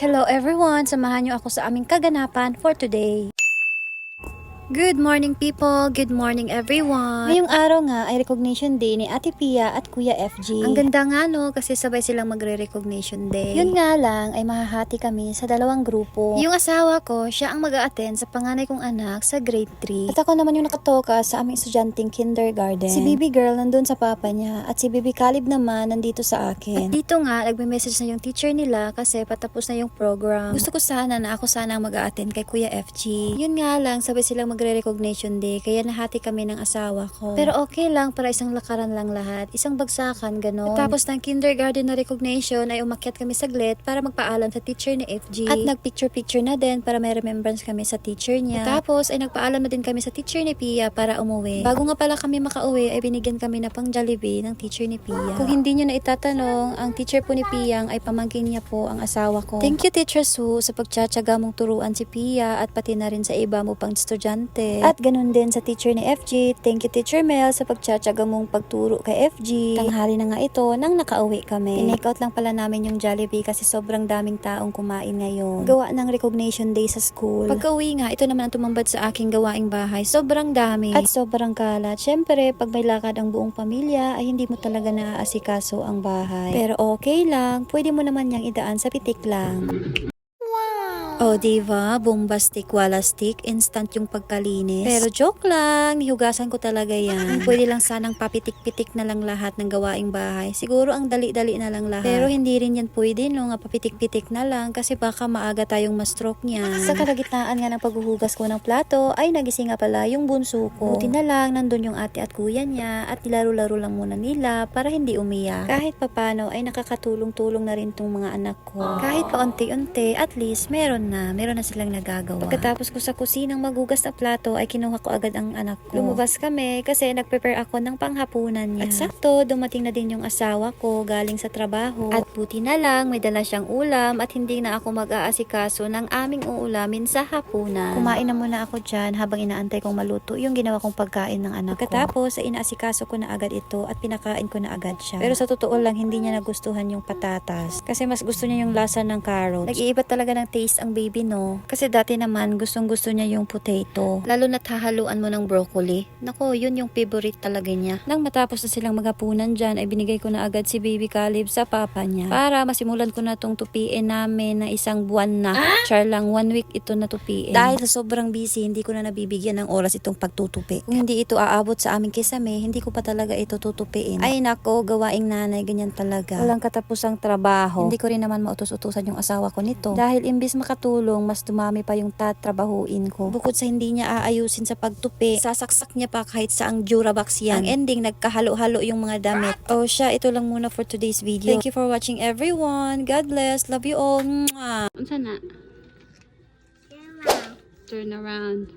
Hello everyone! Samahan niyo ako sa aming kaganapan for today. Good morning people! Good morning everyone! Ngayong araw nga ay recognition day ni Ate Pia at Kuya FG. Ang ganda nga no kasi sabay silang magre-recognition day. Yun nga lang ay mahahati kami sa dalawang grupo. Yung asawa ko, siya ang mag attend sa panganay kong anak sa grade 3. At ako naman yung nakatoka sa aming estudyanteng kindergarten. Si baby girl nandun sa papa niya at si baby Caleb naman nandito sa akin. At dito nga, nagme-message na yung teacher nila kasi patapos na yung program. Gusto ko sana na ako sana ang mag attend kay Kuya FG. Yun nga lang, sabay silang magre-recognition day kaya nahati kami ng asawa ko. Pero okay lang para isang lakaran lang lahat. Isang bagsakan, ganon. At tapos ng kindergarten na recognition ay umakyat kami saglit para magpaalam sa teacher ni FG. At nagpicture-picture na din para may remembrance kami sa teacher niya. At tapos ay nagpaalam na din kami sa teacher ni Pia para umuwi. Bago nga pala kami makauwi ay binigyan kami na pang Jollibee ng teacher ni Pia. Kung hindi nyo na itatanong, ang teacher po ni Pia ay pamangkin niya po ang asawa ko. Thank you Teacher Sue sa pagtsatsaga mong turuan si Pia at pati na rin sa iba mo pang estudyante. At ganun din sa teacher ni FG. Thank you Teacher Mel sa pagtsatsaga mong pagturo kay FG. Tanghali na nga ito nang nakauwi kami. Tinake out lang pala namin yung Jollibee kasi sobrang daming taong kumain ngayon. Gawa ng recognition day sa school. Pagka-uwi nga, ito naman ang tumambad sa aking gawaing bahay. Sobrang dami. At sobrang kalat. Siyempre, pag may lakad ang buong pamilya, ay hindi mo talaga naaasikaso ang bahay. Pero okay lang. Pwede mo naman niyang idaan sa pitik lang. Oh, diva, bombastic, walastic, instant yung pagkalinis. Pero joke lang, nihugasan ko talaga yan. Pwede lang sanang papitik-pitik na lang lahat ng gawaing bahay. Siguro ang dali-dali na lang lahat. Pero hindi rin yan pwede no, nga papitik-pitik na lang kasi baka maaga tayong ma-stroke niyan. Sa kalagitnaan nga ng paghuhugas ko ng plato, ay nagising nga pala yung bunso ko. Buti na lang, nandun yung ate at kuya niya at nilaro-laro lang muna nila para hindi umiyak. Kahit papano ay nakakatulong-tulong na rin tong mga anak ko. Kahit paunti-unti, at least meron na, meron na silang nagagawa. Pagkatapos ko sa kusinang magugas na plato, ay kinuha ko agad ang anak ko. Lumabas kami kasi nag-prepare ako ng panghapunan niya. At sakto, dumating na din yung asawa ko galing sa trabaho. At buti na lang, may dala siyang ulam at hindi na ako mag-aasikaso ng aming uulamin sa hapunan. Kumain na muna ako dyan habang inaantay kong maluto yung ginawa kong pagkain ng anak ko. Pagkatapos, ay inaasikaso ko na agad ito at pinakain ko na agad siya. Pero sa totoo lang, hindi niya nagustuhan yung patatas. Kasi mas gusto niya yung lasa ng carrots. Nag-iiba talaga ng taste ang baby, no? Kasi dati naman, gustong gusto niya yung potato. Lalo na hahaluan mo ng broccoli. Nako, yun yung favorite talaga niya. Nang matapos na silang magapunan dyan, ay binigay ko na agad si baby Caleb sa papa niya. Para masimulan ko na tong tupiin namin na isang buwan na. Char lang, one week ito na tupiin. Dahil sa sobrang busy, hindi ko na nabibigyan ng oras itong pagtutupi. Kung hindi ito aabot sa aming kisame, hindi ko pa talaga ito tutupiin. Ay nako, gawaing nanay, ganyan talaga. Walang katapusang trabaho. Hindi ko rin naman mautos-utusan yung asawa ko nito. Dahil imbis makatulong, mas dumami pa yung tatrabahuin ko. Bukod sa hindi niya aayusin sa pagtupi, sasaksak niya pa kahit sa ang Durabox yan. Ang ending, nagkahalo-halo yung mga damit. O siya, ito lang muna for today's video. Thank you for watching everyone. God bless. Love you all. Mwah. Unsa na? Turn around.